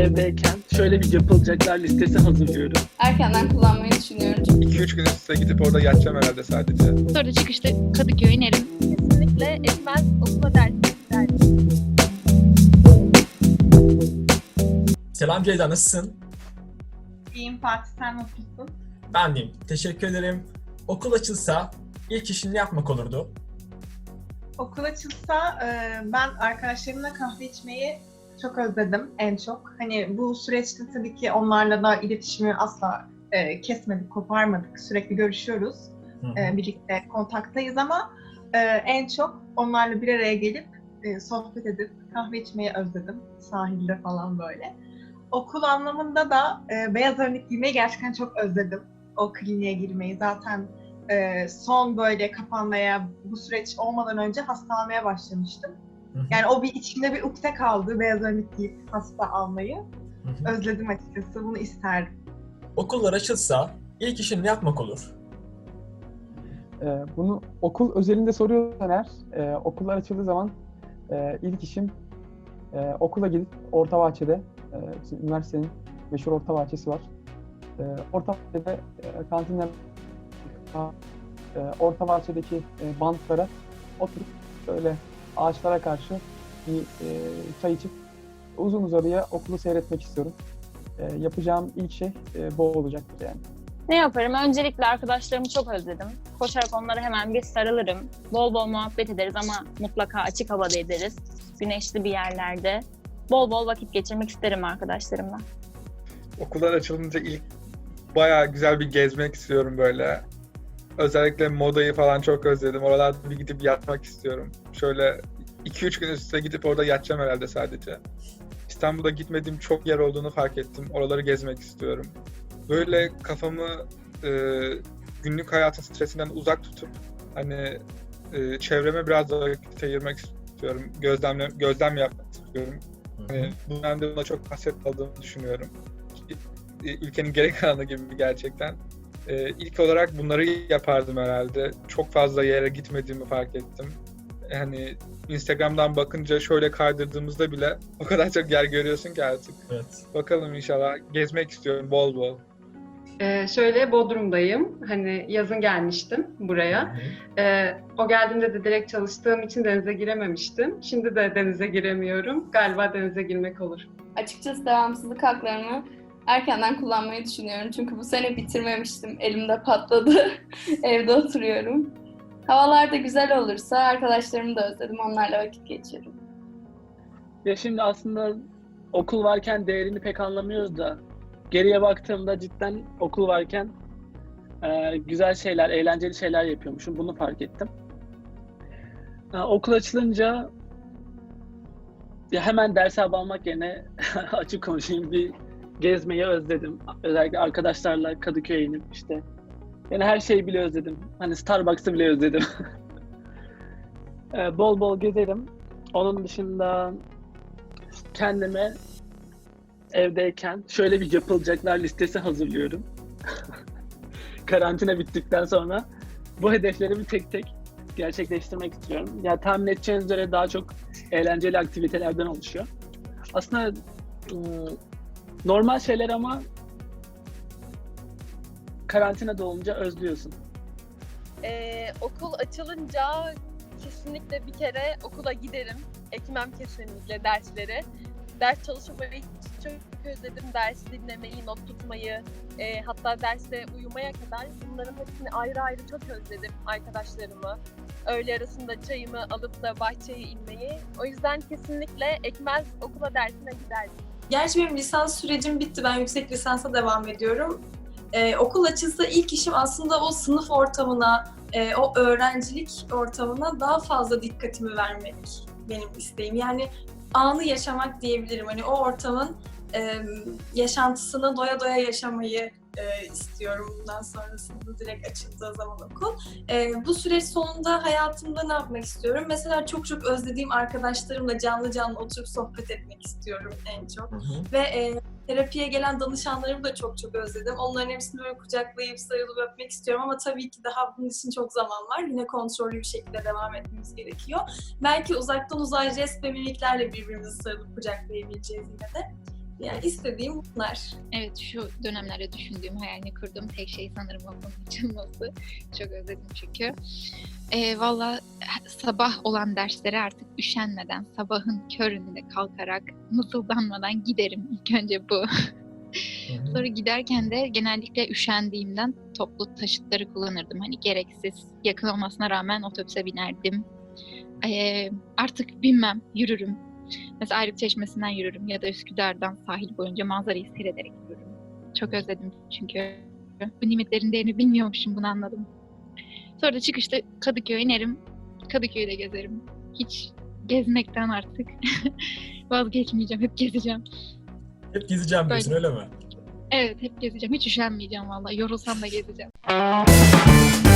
evdeyken şöyle bir yapılacaklar listesi hazırlıyorum. Erkenden kullanmayı düşünüyorum. 2-3 gün üst üste gidip orada yatacağım herhalde sadece. Sonra çıkışta Kadıköy'e inerim. Kesinlikle etmez okula dersine giderdim. Selam Ceyda nasılsın? İyiyim Fatih sen nasılsın? Ben deyim. Teşekkür ederim. Okul açılsa ilk işin ne yapmak olurdu? Okul açılsa e, ben arkadaşlarımla kahve içmeyi çok özledim en çok. Hani bu süreçte tabii ki onlarla da iletişimi asla e, kesmedik, koparmadık. Sürekli görüşüyoruz. E, birlikte kontaktayız ama e, en çok onlarla bir araya gelip e, sohbet edip kahve içmeyi özledim. Sahilde falan böyle. Okul anlamında da e, beyaz önlük giymeyi gerçekten çok özledim. O kliniğe girmeyi zaten e, son böyle kapanmaya bu süreç olmadan önce hasta almaya başlamıştım. Yani o bir içimde bir ukde kaldı beyaz önlük giyip hasta almayı. Özledim açıkçası bunu isterdim. Okullar açılsa ilk işin ne yapmak olur? Ee, bunu okul özelinde soruyorsan eğer, e, okullar açıldığı zaman e, ilk işim e, okula gidip Orta Bahçe'de, e, bizim üniversitenin meşhur Orta Bahçesi var. E, Orta Bahçe'de e, kantinden e, Orta Bahçe'deki e, banklara oturup böyle ağaçlara karşı bir e, çay içip uzun uzadıya okulu seyretmek istiyorum. E, yapacağım ilk şey e, bu olacaktır yani. Ne yaparım? Öncelikle arkadaşlarımı çok özledim. Koşarak onlara hemen bir sarılırım. Bol bol muhabbet ederiz ama mutlaka açık havada ederiz. Güneşli bir yerlerde. Bol bol vakit geçirmek isterim arkadaşlarımla. Okullar açılınca ilk bayağı güzel bir gezmek istiyorum böyle. Özellikle modayı falan çok özledim. Oralarda bir gidip yatmak istiyorum. Şöyle 2-3 gün üst üste gidip orada yatacağım herhalde sadece. İstanbul'da gitmediğim çok yer olduğunu fark ettim. Oraları gezmek istiyorum. Böyle kafamı e, günlük hayatın stresinden uzak tutup hani e, çevreme biraz daha vakit ayırmak istiyorum. Gözlemle, gözlem yapmak istiyorum. Hani bu dönemde buna çok hasret kaldığımı düşünüyorum. E, Ülkenin geri kalanı gibi gerçekten. Ee, ilk olarak bunları yapardım herhalde. Çok fazla yere gitmediğimi fark ettim. Yani Instagram'dan bakınca şöyle kaydırdığımızda bile o kadar çok yer görüyorsun ki artık. Evet. Bakalım inşallah gezmek istiyorum bol bol. Ee, şöyle Bodrum'dayım. Hani yazın gelmiştim buraya. Ee, o geldiğimde de direkt çalıştığım için denize girememiştim. Şimdi de denize giremiyorum. Galiba denize girmek olur. Açıkçası devamsızlık haklarımı erkenden kullanmayı düşünüyorum. Çünkü bu sene bitirmemiştim. Elimde patladı. Evde oturuyorum. Havalar da güzel olursa arkadaşlarımı da özledim. Onlarla vakit geçiririm. Ya şimdi aslında okul varken değerini pek anlamıyoruz da geriye baktığımda cidden okul varken e, güzel şeyler, eğlenceli şeyler yapıyormuşum. Bunu fark ettim. E, okul açılınca ya hemen ders almak yerine açık konuşayım bir gezmeyi özledim. Özellikle arkadaşlarla Kadıköy'e inip işte yani her şeyi bile özledim. Hani Starbucks'ı bile özledim. E, bol bol gezerim. Onun dışında kendime evdeyken şöyle bir yapılacaklar listesi hazırlıyorum. Karantina bittikten sonra bu hedeflerimi tek tek gerçekleştirmek istiyorum. Ya tahmin edeceğiniz üzere daha çok eğlenceli aktivitelerden oluşuyor. Aslında ıı, normal şeyler ama karantinada olunca özlüyorsun. Ee, okul açılınca kesinlikle bir kere okula giderim. Ekmem kesinlikle dersleri. Ders çalışmayı çok özledim. Ders dinlemeyi, not tutmayı, e, hatta derste uyumaya kadar bunların hepsini ayrı ayrı çok özledim arkadaşlarımı. Öğle arasında çayımı alıp da bahçeye inmeyi. O yüzden kesinlikle ekmez okula dersine giderdim. Gerçi benim lisans sürecim bitti. Ben yüksek lisansa devam ediyorum. Ee, okul açılsa ilk işim aslında o sınıf ortamına, e, o öğrencilik ortamına daha fazla dikkatimi vermek benim isteğim. Yani anı yaşamak diyebilirim. Hani o ortamın e, yaşantısını doya doya yaşamayı e, istiyorum bundan sonrasında direkt açıldığı zaman okul. E, bu süreç sonunda hayatımda ne yapmak istiyorum? Mesela çok çok özlediğim arkadaşlarımla canlı canlı oturup sohbet etmek istiyorum en çok. Ve e, terapiye gelen danışanlarımı da çok çok özledim. Onların hepsini böyle kucaklayıp sarılıp öpmek istiyorum ama tabii ki daha bunun için çok zaman var. Yine kontrollü bir şekilde devam etmemiz gerekiyor. Belki uzaktan uzağa jest ve mimiklerle birbirimizi sarılıp kucaklayabileceğiz yine de. Yani istediğim bunlar. Evet şu dönemlerde düşündüğüm, hayalini kurduğum tek şey sanırım okulun açılması. Çok özledim çünkü. Ee, Valla sabah olan derslere artık üşenmeden, sabahın köründe kalkarak, mızıldanmadan giderim. İlk önce bu. Sonra giderken de genellikle üşendiğimden toplu taşıtları kullanırdım. Hani gereksiz, yakın olmasına rağmen otobüse binerdim. Ee, artık binmem, yürürüm. Mesela Ayrık Çeşmesi'nden yürürüm ya da Üsküdar'dan sahil boyunca manzarayı seyrederek yürürüm. Çok özledim çünkü. Bu nimetlerin değerini bilmiyormuşum bunu anladım. Sonra da çıkışta Kadıköy'e inerim. Kadıköy'de gezerim. Hiç gezmekten artık vazgeçmeyeceğim. Hep gezeceğim. Hep gezeceğim diyorsun öyle mi? Evet hep gezeceğim. Hiç üşenmeyeceğim vallahi. Yorulsam da gezeceğim.